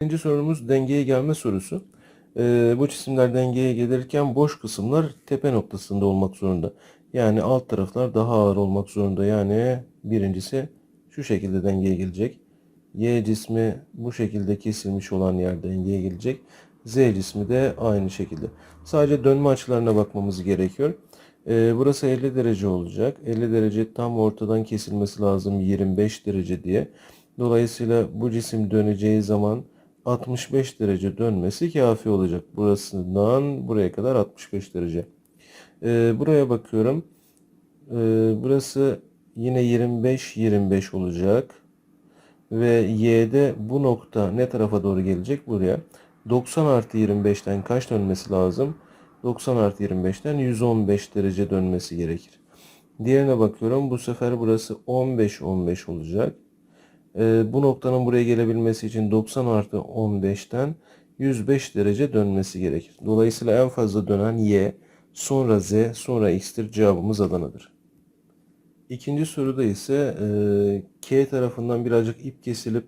İkinci sorumuz dengeye gelme sorusu. Ee, bu cisimler dengeye gelirken boş kısımlar tepe noktasında olmak zorunda. Yani alt taraflar daha ağır olmak zorunda. Yani birincisi şu şekilde dengeye gelecek. Y cismi bu şekilde kesilmiş olan yer dengeye gelecek. Z cismi de aynı şekilde. Sadece dönme açılarına bakmamız gerekiyor. Ee, burası 50 derece olacak. 50 derece tam ortadan kesilmesi lazım 25 derece diye. Dolayısıyla bu cisim döneceği zaman 65 derece dönmesi kafi olacak. Burasından buraya kadar 65 derece. Ee, buraya bakıyorum. Ee, burası yine 25 25 olacak. Ve y'de bu nokta ne tarafa doğru gelecek? Buraya. 90 artı 25'ten kaç dönmesi lazım? 90 artı 25'ten 115 derece dönmesi gerekir. Diğerine bakıyorum. Bu sefer burası 15 15 olacak. Ee, bu noktanın buraya gelebilmesi için 90 artı 15'ten 105 derece dönmesi gerekir. Dolayısıyla en fazla dönen y, sonra z, sonra x'tir. Cevabımız Adana'dır. İkinci soruda ise e, K tarafından birazcık ip kesilip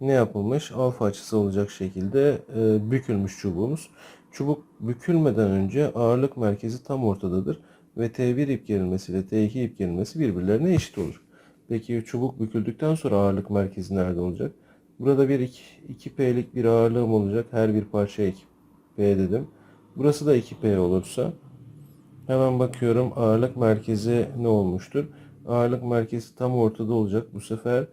ne yapılmış? Alfa açısı olacak şekilde e, bükülmüş çubuğumuz. Çubuk bükülmeden önce ağırlık merkezi tam ortadadır ve T1 ip gerilmesi ile T2 ip gerilmesi birbirlerine eşit olur. Peki çubuk büküldükten sonra ağırlık merkezi nerede olacak? Burada bir 2P'lik bir ağırlığım olacak. Her bir parçaya 2P dedim. Burası da 2P olursa hemen bakıyorum ağırlık merkezi ne olmuştur? Ağırlık merkezi tam ortada olacak. Bu sefer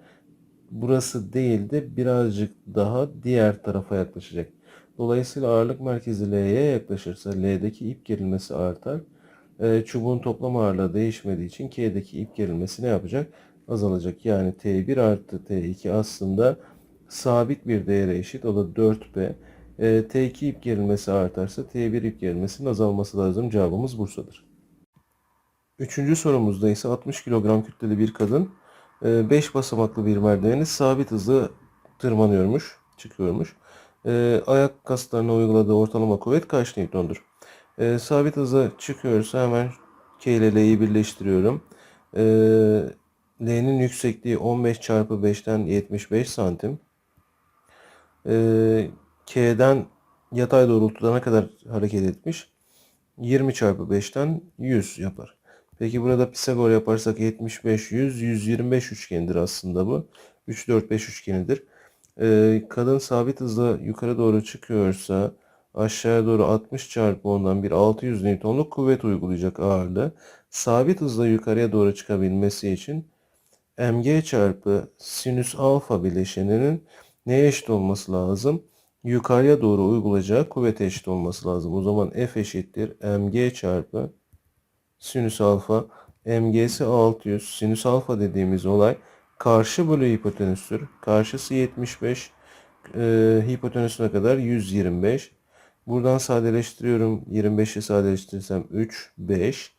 burası değil de birazcık daha diğer tarafa yaklaşacak. Dolayısıyla ağırlık merkezi L'ye yaklaşırsa L'deki ip gerilmesi artar. E, çubuğun toplam ağırlığı değişmediği için K'deki ip gerilmesi ne yapacak? Azalacak. Yani T1 artı T2 aslında sabit bir değere eşit. O da 4P. E, T2 ip gerilmesi artarsa T1 ip gerilmesinin azalması lazım. Cevabımız Bursa'dır. Üçüncü sorumuzda ise 60 kilogram kütleli bir kadın 5 basamaklı bir merdiveni sabit hızla tırmanıyormuş, çıkıyormuş. E, ayak kaslarına uyguladığı ortalama kuvvet kaç Newton'dur? E, sabit hıza çıkıyorsa hemen K ile L'yi birleştiriyorum. L'nin yüksekliği 15 çarpı 5'ten 75 santim. E, K'den yatay doğrultuda ne kadar hareket etmiş? 20 çarpı 5'ten 100 yapar. Peki burada Pisagor yaparsak 75, 100, 125 üçgenidir aslında bu. 3, 4, 5 üçgenidir. Ee, kadın sabit hızla yukarı doğru çıkıyorsa aşağıya doğru 60 çarpı ondan bir 600 Newton'luk kuvvet uygulayacak ağırlığı. Sabit hızla yukarıya doğru çıkabilmesi için mg çarpı sinüs alfa bileşeninin neye eşit olması lazım? Yukarıya doğru uygulayacağı kuvvete eşit olması lazım. O zaman F eşittir mg çarpı sinüs alfa mg'si 600. Sinüs alfa dediğimiz olay karşı bölü hipotenüstür. Karşısı 75. E, hipotenüsüne kadar 125. Buradan sadeleştiriyorum. 25'i sadeleştirirsem 3, 5.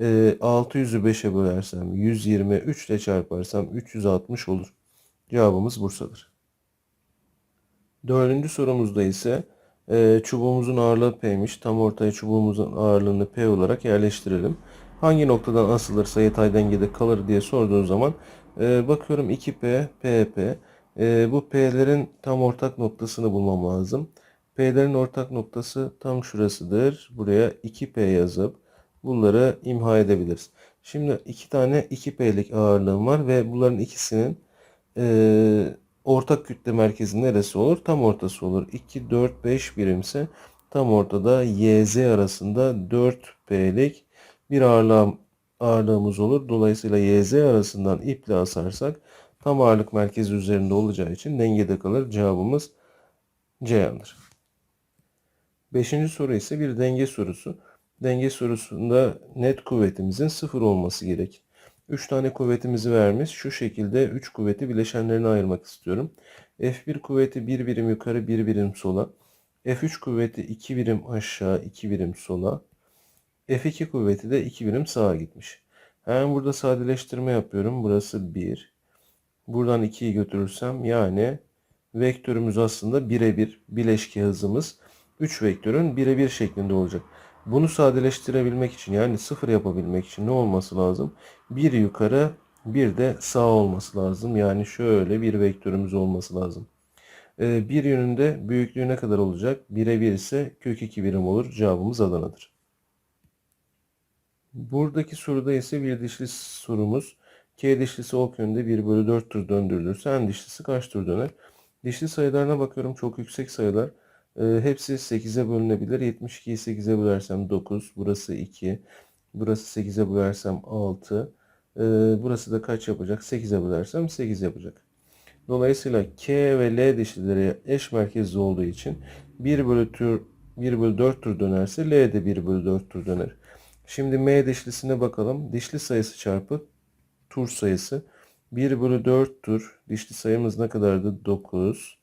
E, 600'ü 5'e bölersem 123 ile çarparsam 360 olur. Cevabımız Bursa'dır. Dördüncü sorumuzda ise e, çubuğumuzun ağırlığı P'miş. Tam ortaya çubuğumuzun ağırlığını P olarak yerleştirelim. Hangi noktadan asılırsa yatay dengede kalır diye sorduğun zaman e, bakıyorum 2P, PP. E, bu P'lerin tam ortak noktasını bulmam lazım. P'lerin ortak noktası tam şurasıdır. Buraya 2P yazıp bunları imha edebiliriz. Şimdi iki tane 2P'lik ağırlığım var ve bunların ikisinin e, ortak kütle merkezi neresi olur? Tam ortası olur. 2, 4, 5 birimse tam ortada YZ arasında 4P'lik bir ağırlığım, ağırlığımız olur. Dolayısıyla YZ arasından iple asarsak tam ağırlık merkezi üzerinde olacağı için dengede kalır. Cevabımız C yandır. Beşinci soru ise bir denge sorusu. Denge sorusunda net kuvvetimizin sıfır olması gerek. 3 tane kuvvetimizi vermiş. Şu şekilde 3 kuvveti bileşenlerine ayırmak istiyorum. F1 kuvveti 1 birim yukarı 1 birim sola. F3 kuvveti 2 birim aşağı 2 birim sola. F2 kuvveti de 2 birim sağa gitmiş. Hemen burada sadeleştirme yapıyorum. Burası 1. Buradan 2'yi götürürsem yani vektörümüz aslında birebir bileşke hızımız 3 vektörün birebir şeklinde olacak. Bunu sadeleştirebilmek için yani sıfır yapabilmek için ne olması lazım? Bir yukarı bir de sağ olması lazım. Yani şöyle bir vektörümüz olması lazım. E, bir yönünde büyüklüğü ne kadar olacak? 1'e 1 ise kök 2 birim olur. Cevabımız Adana'dır. Buradaki soruda ise bir dişli sorumuz. K dişlisi ok yönünde 1 bölü 4 tur döndürülürse en dişlisi kaç tur döner? Dişli sayılarına bakıyorum. Çok yüksek sayılar. E, hepsi 8'e bölünebilir. 72'yi 8'e bölersem 9. Burası 2. Burası 8'e bölersem 6. E, burası da kaç yapacak? 8'e bölersem 8 yapacak. Dolayısıyla K ve L dişlileri eş merkezli olduğu için 1 bölü tur 1 bölü 4 tur dönerse L de 1 bölü 4 tur döner. Şimdi M dişlisine bakalım. Dişli sayısı çarpı tur sayısı. 1 bölü 4 tur. Dişli sayımız ne kadardı? 9.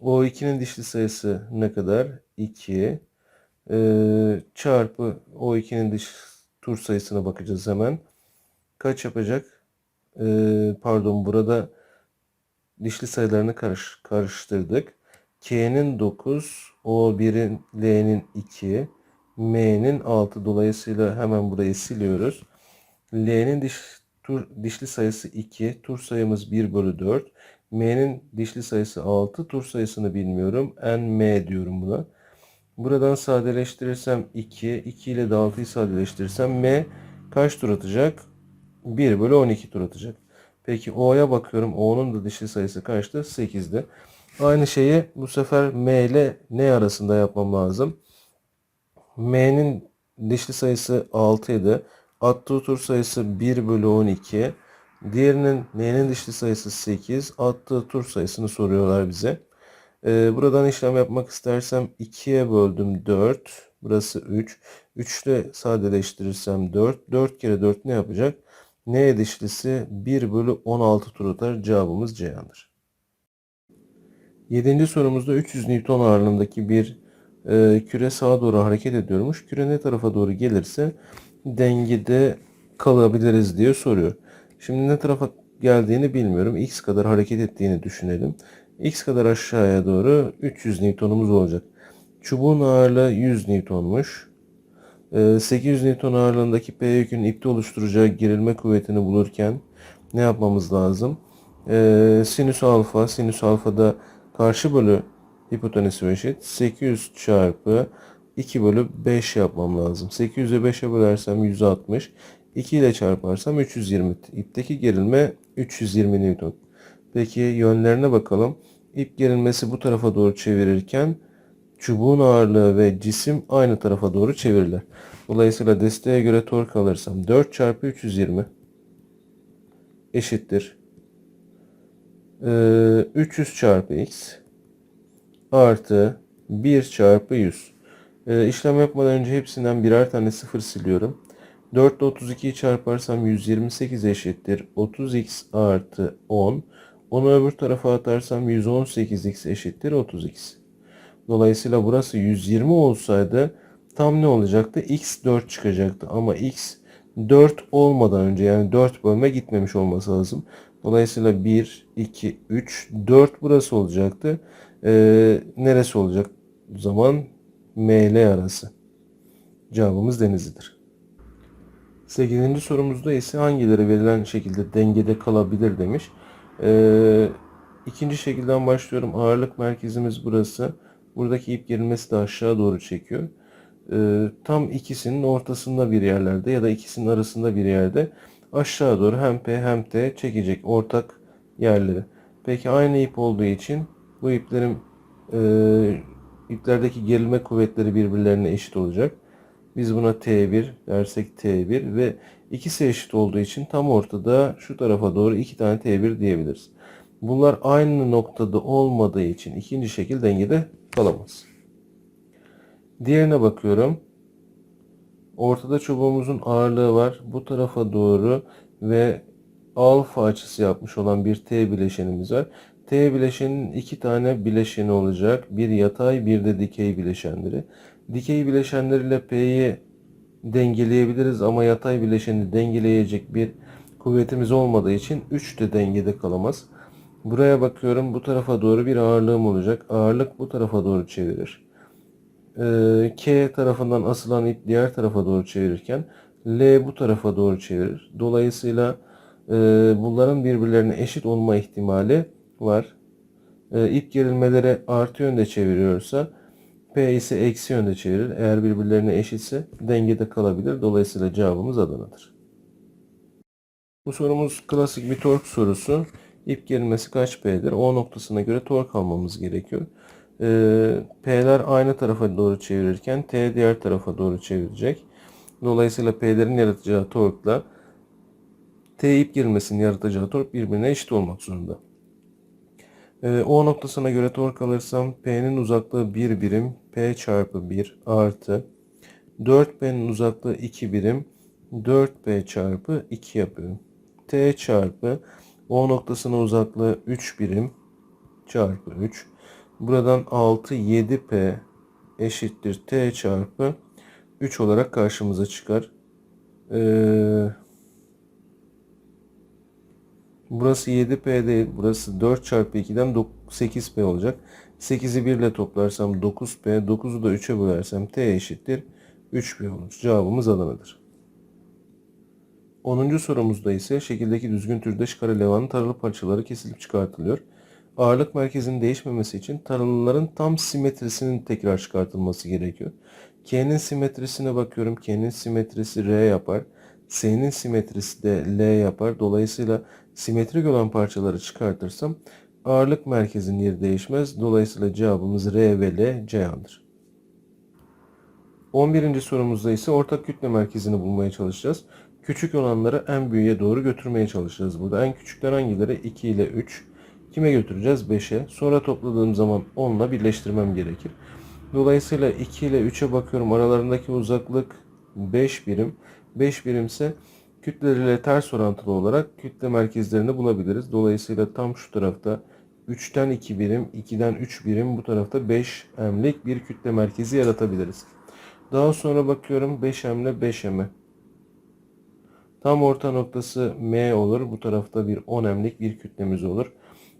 O2'nin dişli sayısı ne kadar? 2. Ee, çarpı O2'nin diş tur sayısına bakacağız hemen. Kaç yapacak? Ee, pardon burada dişli sayılarını karış, karıştırdık. K'nin 9, O1'in, L'nin 2, M'nin 6. Dolayısıyla hemen burayı siliyoruz. L'nin diş, tur, dişli sayısı 2, tur sayımız 1 bölü 4. M'nin dişli sayısı 6, tur sayısını bilmiyorum. N, M diyorum buna. Buradan sadeleştirirsem 2, 2 ile de 6'yı sadeleştirirsem M kaç tur atacak? 1 bölü 12 tur atacak. Peki O'ya bakıyorum. O'nun da dişli sayısı kaçtı? 8'di. Aynı şeyi bu sefer M ile N arasında yapmam lazım. M'nin dişli sayısı 6 idi. Attığı tur sayısı 1 bölü 12. Diğerinin N'nin dişli sayısı 8. Attığı tur sayısını soruyorlar bize. Ee, buradan işlem yapmak istersem 2'ye böldüm 4. Burası 3. 3 ile sadeleştirirsem 4. 4 kere 4 ne yapacak? N dişlisi 1 bölü 16 tur atar. Cevabımız Ceyhan'dır. Yedinci sorumuzda 300 Newton ağırlığındaki bir e, küre sağa doğru hareket ediyormuş. Küre ne tarafa doğru gelirse dengede kalabiliriz diye soruyor. Şimdi ne tarafa geldiğini bilmiyorum. X kadar hareket ettiğini düşünelim. X kadar aşağıya doğru 300 Newton'umuz olacak. Çubuğun ağırlığı 100 Newton'muş. 800 ee, Newton ağırlığındaki P yükünün ipte oluşturacağı gerilme kuvvetini bulurken ne yapmamız lazım? Ee, sinüs alfa, sinüs alfada karşı bölü hipotenüsü eşit. 800 çarpı 2 bölü 5 yapmam lazım. 800'e 5'e bölersem 160. 2 ile çarparsam 320. İpteki gerilme 320 Newton. Peki yönlerine bakalım. İp gerilmesi bu tarafa doğru çevirirken çubuğun ağırlığı ve cisim aynı tarafa doğru çevirilir. Dolayısıyla desteğe göre tork alırsam 4 çarpı 320 eşittir. Ee, 300 çarpı x artı 1 çarpı 100. Ee, işlem yapmadan önce hepsinden birer tane sıfır siliyorum. 4 ile 32'yi çarparsam 128 eşittir. 30x artı 10. Onu öbür tarafa atarsam 118x eşittir 30x. Dolayısıyla burası 120 olsaydı tam ne olacaktı? x 4 çıkacaktı. Ama x 4 olmadan önce yani 4 bölme gitmemiş olması lazım. Dolayısıyla 1, 2, 3, 4 burası olacaktı. Ee, neresi olacak? O zaman ML arası. Cevabımız Denizli'dir. 8. sorumuzda ise hangileri verilen şekilde dengede kalabilir demiş. Ee, ikinci şekilden başlıyorum. Ağırlık merkezimiz burası. Buradaki ip gerilmesi de aşağı doğru çekiyor. Ee, tam ikisinin ortasında bir yerlerde ya da ikisinin arasında bir yerde aşağı doğru hem P hem T çekecek ortak yerleri. Peki aynı ip olduğu için bu iplerin e, iplerdeki gerilme kuvvetleri birbirlerine eşit olacak. Biz buna T1 dersek T1 ve ikisi eşit olduğu için tam ortada şu tarafa doğru iki tane T1 diyebiliriz. Bunlar aynı noktada olmadığı için ikinci şekil dengede kalamaz. Diğerine bakıyorum. Ortada çubuğumuzun ağırlığı var. Bu tarafa doğru ve alfa açısı yapmış olan bir T bileşenimiz var. T bileşenin iki tane bileşeni olacak. Bir yatay bir de dikey bileşenleri. Dikey bileşenleriyle P'yi dengeleyebiliriz ama yatay bileşeni dengeleyecek bir kuvvetimiz olmadığı için 3 de dengede kalamaz. Buraya bakıyorum. Bu tarafa doğru bir ağırlığım olacak. Ağırlık bu tarafa doğru çevirir. Ee, K tarafından asılan ip diğer tarafa doğru çevirirken L bu tarafa doğru çevirir. Dolayısıyla e, bunların birbirlerine eşit olma ihtimali var. e, ip gerilmeleri artı yönde çeviriyorsa P ise eksi yönde çevirir. Eğer birbirlerine eşitse dengede kalabilir. Dolayısıyla cevabımız Adana'dır. Bu sorumuz klasik bir tork sorusu. İp gerilmesi kaç P'dir? O noktasına göre tork almamız gerekiyor. Ee, P'ler aynı tarafa doğru çevirirken T diğer tarafa doğru çevirecek. Dolayısıyla P'lerin yaratacağı torkla T ip gerilmesinin yaratacağı tork birbirine eşit olmak zorunda. Ee, o noktasına göre tork alırsam P'nin uzaklığı 1 birim P çarpı 1 artı 4P'nin uzaklığı 2 birim 4P çarpı 2 yapıyorum. T çarpı O noktasına uzaklığı 3 birim çarpı 3. Buradan 6 7P eşittir T çarpı 3 olarak karşımıza çıkar. Ee, burası 7P değil. Burası 4 çarpı 2'den 8P olacak. 8'i 1 ile toplarsam 9P. 9'u da 3'e bölersem T eşittir 3P olur. Cevabımız Adana'dır. 10. sorumuzda ise şekildeki düzgün türde kare levanın taralı parçaları kesilip çıkartılıyor. Ağırlık merkezinin değişmemesi için taralıların tam simetrisinin tekrar çıkartılması gerekiyor. K'nin simetrisine bakıyorum. K'nin simetrisi R yapar. S'nin simetrisi de L yapar. Dolayısıyla simetrik olan parçaları çıkartırsam ağırlık merkezinin yeri değişmez. Dolayısıyla cevabımız R ve L Ceyhan'dır. 11. sorumuzda ise ortak kütle merkezini bulmaya çalışacağız. Küçük olanları en büyüğe doğru götürmeye çalışacağız burada. En küçükler hangileri? 2 ile 3. Kime götüreceğiz? 5'e. Sonra topladığım zaman 10 ile birleştirmem gerekir. Dolayısıyla 2 ile 3'e bakıyorum. Aralarındaki uzaklık 5 birim. 5 birimse kütleleriyle ters orantılı olarak kütle merkezlerini bulabiliriz. Dolayısıyla tam şu tarafta 3'ten 2 birim, 2'den 3 birim bu tarafta 5 emlik bir kütle merkezi yaratabiliriz. Daha sonra bakıyorum 5 emle 5 eme. Tam orta noktası M olur. Bu tarafta bir 10 emlik bir kütlemiz olur.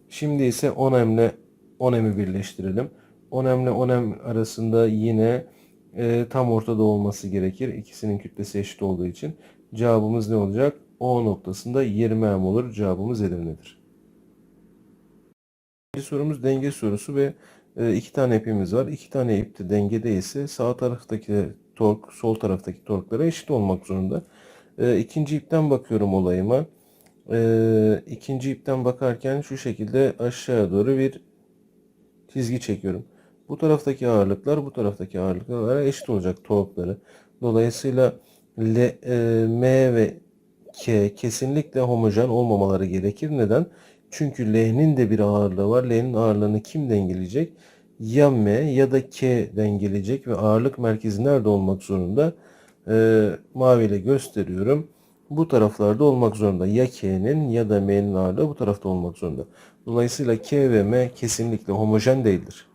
Şimdi ise 10 emle 10 emi birleştirelim. 10 emle 10 em arasında yine e, tam ortada olması gerekir. İkisinin kütlesi eşit olduğu için. Cevabımız ne olacak? O noktasında 20 em olur. Cevabımız Edirne'dir. Bir sorumuz denge sorusu ve e, iki tane ipimiz var. İki tane ip de dengede ise sağ taraftaki tork sol taraftaki torklara eşit olmak zorunda. E, ikinci ipten bakıyorum olayıma. E, ikinci ipten bakarken şu şekilde aşağıya doğru bir çizgi çekiyorum. Bu taraftaki ağırlıklar bu taraftaki ağırlıklara eşit olacak torkları. Dolayısıyla L, e, M ve K kesinlikle homojen olmamaları gerekir. Neden? Çünkü L'nin de bir ağırlığı var. L'nin ağırlığını kim dengeleyecek? Ya M ya da K dengeleyecek ve ağırlık merkezi nerede olmak zorunda? Ee, maviyle gösteriyorum. Bu taraflarda olmak zorunda. Ya K'nin ya da M'nin ağırlığı bu tarafta olmak zorunda. Dolayısıyla K ve M kesinlikle homojen değildir.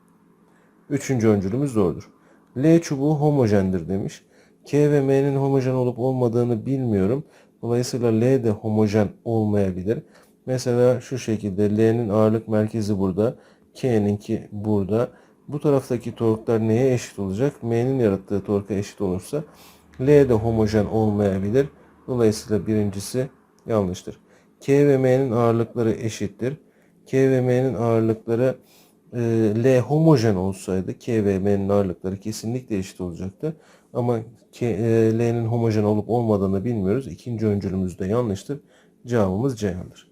Üçüncü öncülümüz doğrudur. L çubuğu homojendir demiş. K ve M'nin homojen olup olmadığını bilmiyorum. Dolayısıyla L de homojen olmayabilir. Mesela şu şekilde L'nin ağırlık merkezi burada. K'ninki burada. Bu taraftaki torklar neye eşit olacak? M'nin yarattığı torka eşit olursa L de homojen olmayabilir. Dolayısıyla birincisi yanlıştır. K ve M'nin ağırlıkları eşittir. K ve M'nin ağırlıkları L homojen olsaydı K ve M'nin ağırlıkları kesinlikle eşit olacaktı. Ama e, L'nin homojen olup olmadığını bilmiyoruz. İkinci öncülümüz de yanlıştır. Cevabımız Ceyhan'dır.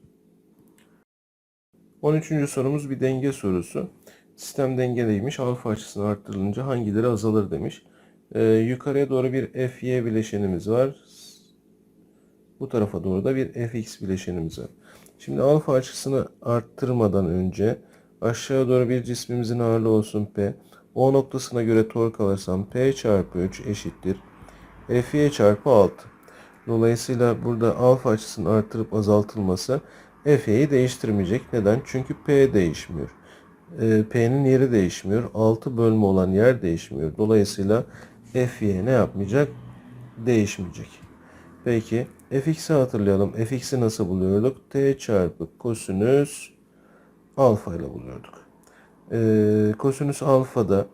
13. sorumuz bir denge sorusu. Sistem dengeliymiş. Alfa açısını arttırılınca hangileri azalır demiş. Ee, yukarıya doğru bir Fy bileşenimiz var. Bu tarafa doğru da bir Fx bileşenimiz var. Şimdi alfa açısını arttırmadan önce aşağıya doğru bir cismimizin ağırlığı olsun P. O noktasına göre tork alırsam P çarpı 3 eşittir. Fy çarpı 6. Dolayısıyla burada alfa açısının arttırıp azaltılması Fy'yi değiştirmeyecek. Neden? Çünkü P değişmiyor. Ee, P'nin yeri değişmiyor. 6 bölme olan yer değişmiyor. Dolayısıyla Fy ne yapmayacak? Değişmeyecek. Peki fx'i hatırlayalım. fx'i nasıl buluyorduk? t çarpı kosinüs alfa ile buluyorduk. Ee, kosinüs alfada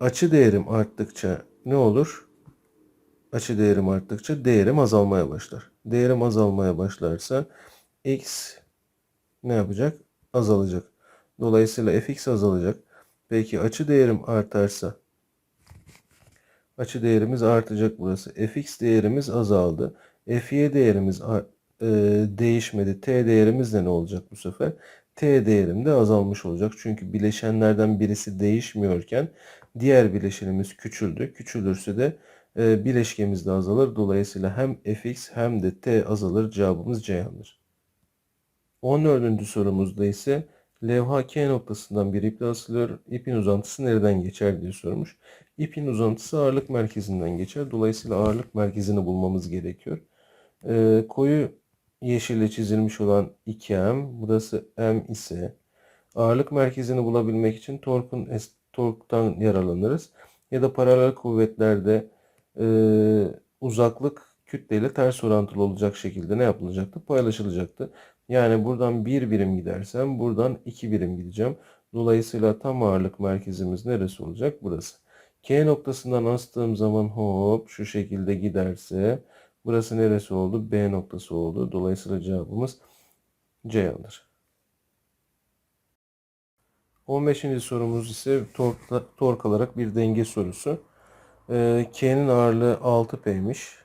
açı değerim arttıkça ne olur? Açı değerim arttıkça değerim azalmaya başlar. Değerim azalmaya başlarsa x ne yapacak? Azalacak. Dolayısıyla fx azalacak. Peki açı değerim artarsa açı değerimiz artacak burası. fx değerimiz azaldı. fy değerimiz e, değişmedi. T değerimiz de ne olacak bu sefer? T değerim de azalmış olacak. Çünkü bileşenlerden birisi değişmiyorken diğer bileşenimiz küçüldü. Küçülürse de e, bileşkemiz de azalır. Dolayısıyla hem fx hem de t azalır. Cevabımız Ceyhan'dır. 14. sorumuzda ise levha K noktasından bir iple asılıyor. İpin uzantısı nereden geçer diye sormuş. İpin uzantısı ağırlık merkezinden geçer. Dolayısıyla ağırlık merkezini bulmamız gerekiyor. Ee, koyu yeşille çizilmiş olan 2M, burası M ise ağırlık merkezini bulabilmek için torkun torktan yararlanırız. Ya da paralel kuvvetlerde e, uzaklık kütleyle ters orantılı olacak şekilde ne yapılacaktı? Paylaşılacaktı. Yani buradan bir birim gidersem buradan iki birim gideceğim. Dolayısıyla tam ağırlık merkezimiz neresi olacak? Burası. K noktasından astığım zaman hop şu şekilde giderse burası neresi oldu? B noktası oldu. Dolayısıyla cevabımız C alır. 15. sorumuz ise tork, tork alarak bir denge sorusu. Ee, K'nin ağırlığı 6P'miş.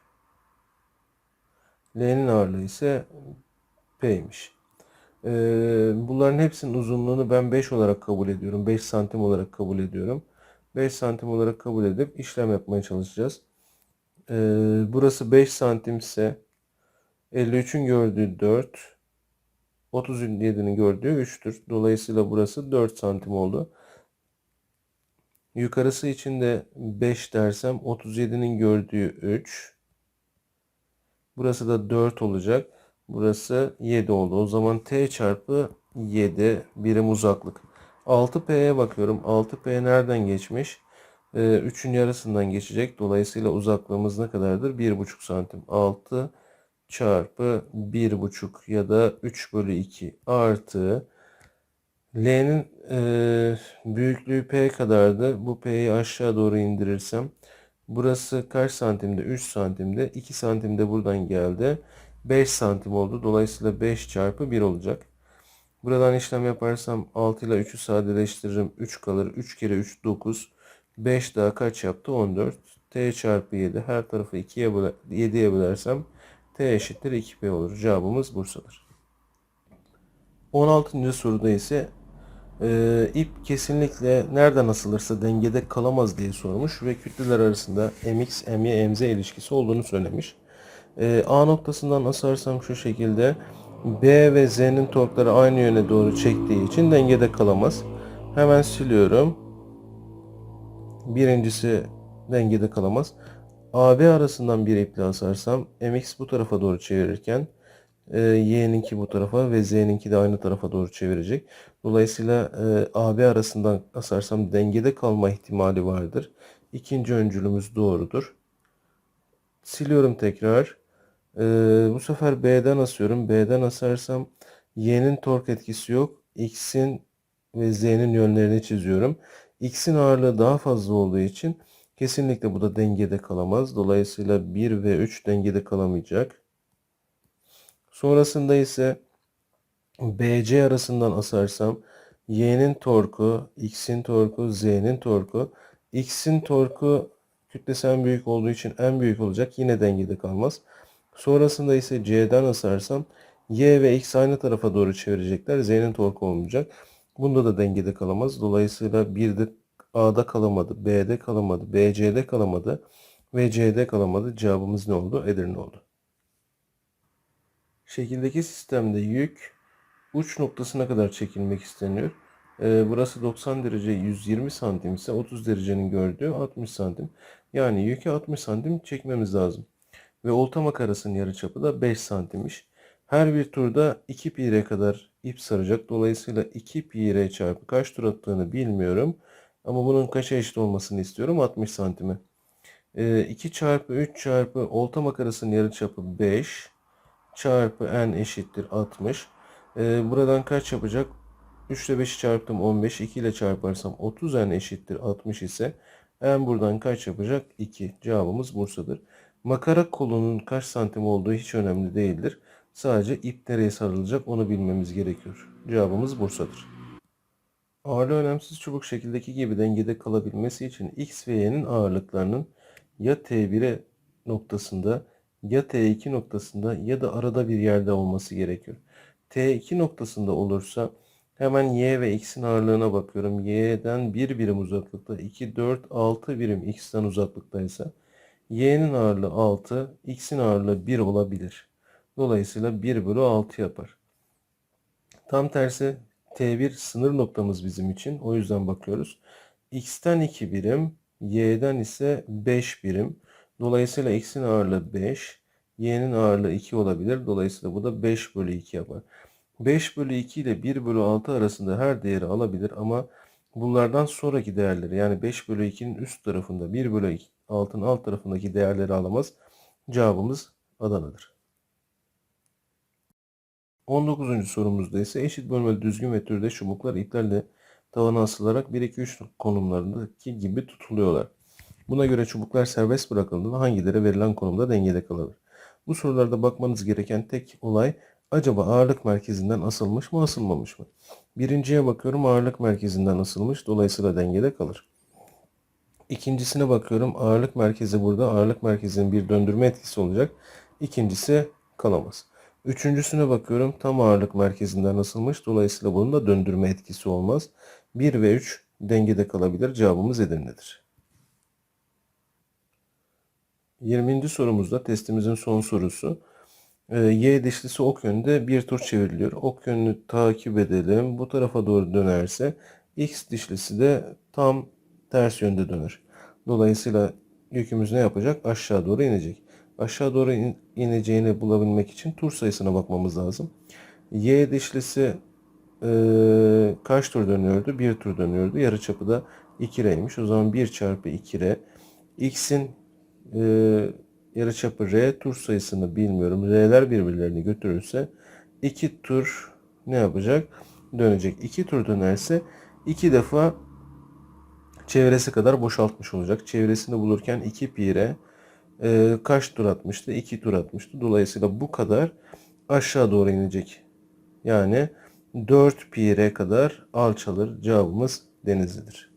L'nin ağırlığı ise P'ymiş. Ee, bunların hepsinin uzunluğunu ben 5 olarak kabul ediyorum. 5 santim olarak kabul ediyorum. 5 santim olarak kabul edip işlem yapmaya çalışacağız. Ee, burası 5 santim ise 53'ün gördüğü 4. 37'nin gördüğü 3'tür. Dolayısıyla burası 4 santim oldu. Yukarısı için de 5 dersem 37'nin gördüğü 3. Burası da 4 olacak. Burası 7 oldu. O zaman t çarpı 7 birim uzaklık. 6p'ye bakıyorum. 6p nereden geçmiş? Ee, 3'ün yarısından geçecek. Dolayısıyla uzaklığımız ne kadardır? 1,5 santim. 6 çarpı 1,5 ya da 3 bölü 2 artı L'nin e, büyüklüğü P kadardı. Bu P'yi aşağı doğru indirirsem burası kaç santimde? 3 santimde. 2 santimde buradan geldi. 5 santim oldu. Dolayısıyla 5 çarpı 1 olacak. Buradan işlem yaparsam 6 ile 3'ü sadeleştiririm. 3 kalır. 3 kere 3 9. 5 daha kaç yaptı? 14. T çarpı 7. Her tarafı 2'ye böler, 7'ye bölersem T eşittir 2P olur. Cevabımız Bursa'dır. 16. soruda ise e, ip kesinlikle nereden asılırsa dengede kalamaz diye sormuş ve kütleler arasında mx, my, mz ilişkisi olduğunu söylemiş. E, A noktasından asarsam şu şekilde B ve Z'nin torkları aynı yöne doğru çektiği için dengede kalamaz. Hemen siliyorum. Birincisi dengede kalamaz. AB arasından bir iple asarsam MX bu tarafa doğru çevirirken e, Y'ninki bu tarafa ve Z'ninki de aynı tarafa doğru çevirecek. Dolayısıyla e, AB arasından asarsam dengede kalma ihtimali vardır. İkinci öncülümüz doğrudur. Siliyorum tekrar. Ee, bu sefer B'den asıyorum. B'den asarsam Y'nin tork etkisi yok. X'in ve Z'nin yönlerini çiziyorum. X'in ağırlığı daha fazla olduğu için kesinlikle bu da dengede kalamaz. Dolayısıyla 1 ve 3 dengede kalamayacak. Sonrasında ise BC arasından asarsam Y'nin torku, X'in torku, Z'nin torku. X'in torku kütlesi en büyük olduğu için en büyük olacak. Yine dengede kalmaz. Sonrasında ise C'den asarsam Y ve X aynı tarafa doğru çevirecekler. Z'nin torku olmayacak. Bunda da dengede kalamaz. Dolayısıyla bir de A'da kalamadı, B'de kalamadı, BC'de kalamadı ve C'de kalamadı. Cevabımız ne oldu? Edirne oldu. Şekildeki sistemde yük uç noktasına kadar çekilmek isteniyor. Ee, burası 90 derece 120 santim ise 30 derecenin gördüğü 60 santim. Yani yükü 60 santim çekmemiz lazım ve olta makarasının yarıçapı da 5 santimmiş. Her bir turda 2 pi r kadar ip saracak. Dolayısıyla 2 pi r çarpı kaç tur attığını bilmiyorum. Ama bunun kaça eşit olmasını istiyorum? 60 santime. 2 çarpı 3 çarpı olta makarasının yarıçapı 5 çarpı n eşittir 60. Ee, buradan kaç yapacak? 3 ile 5'i çarptım 15. 2 ile çarparsam 30 n eşittir 60 ise n buradan kaç yapacak? 2. Cevabımız Bursa'dır. Makara kolunun kaç santim olduğu hiç önemli değildir. Sadece ip nereye sarılacak onu bilmemiz gerekiyor. Cevabımız Bursa'dır. Ağırlığı önemsiz çubuk şekildeki gibi dengede kalabilmesi için x ve y'nin ağırlıklarının ya T1'e noktasında ya T2 noktasında ya da arada bir yerde olması gerekiyor. T2 noktasında olursa hemen y ve x'in ağırlığına bakıyorum. y'den 1 birim uzaklıkta 2, 4, 6 birim x'ten uzaklıktaysa y'nin ağırlığı 6, x'in ağırlığı 1 olabilir. Dolayısıyla 1 bölü 6 yapar. Tam tersi T1 sınır noktamız bizim için. O yüzden bakıyoruz. X'ten 2 birim, Y'den ise 5 birim. Dolayısıyla X'in ağırlığı 5, Y'nin ağırlığı 2 olabilir. Dolayısıyla bu da 5 bölü 2 yapar. 5 bölü 2 ile 1 bölü 6 arasında her değeri alabilir ama bunlardan sonraki değerleri yani 5 bölü 2'nin üst tarafında 1 bölü 6'nın alt tarafındaki değerleri alamaz. Cevabımız Adana'dır. 19. sorumuzda ise eşit bölmeli düzgün ve türde çubuklar iplerle tavana asılarak 1 2 3 konumlarındaki gibi tutuluyorlar. Buna göre çubuklar serbest bırakıldığında hangileri verilen konumda dengede kalır? Bu sorularda bakmanız gereken tek olay acaba ağırlık merkezinden asılmış mı asılmamış mı? Birinciye bakıyorum ağırlık merkezinden asılmış dolayısıyla dengede kalır. İkincisine bakıyorum ağırlık merkezi burada ağırlık merkezinin bir döndürme etkisi olacak. İkincisi kalamaz. Üçüncüsüne bakıyorum tam ağırlık merkezinden asılmış. Dolayısıyla bunun da döndürme etkisi olmaz. 1 ve 3 dengede kalabilir. Cevabımız Edirne'dir. 20. sorumuzda testimizin son sorusu. Ee, y dişlisi ok yönünde bir tur çevriliyor. Ok yönünü takip edelim. Bu tarafa doğru dönerse x dişlisi de tam ters yönde döner. Dolayısıyla yükümüz ne yapacak? Aşağı doğru inecek. Aşağı doğru in, ineceğini bulabilmek için tur sayısına bakmamız lazım. Y dişlisi e, kaç tur dönüyordu? Bir tur dönüyordu. Yarıçapı da 2R'ymiş. O zaman 1 çarpı 2R. X'in e, yarıçapı R tur sayısını bilmiyorum. R'ler birbirlerini götürürse 2 tur ne yapacak? Dönecek. 2 tur dönerse 2 defa çevresi kadar boşaltmış olacak. Çevresini bulurken 2 pi R e, kaç tur atmıştı? 2 tur atmıştı. Dolayısıyla bu kadar aşağı doğru inecek. Yani 4 pi kadar alçalır. Cevabımız Denizli'dir.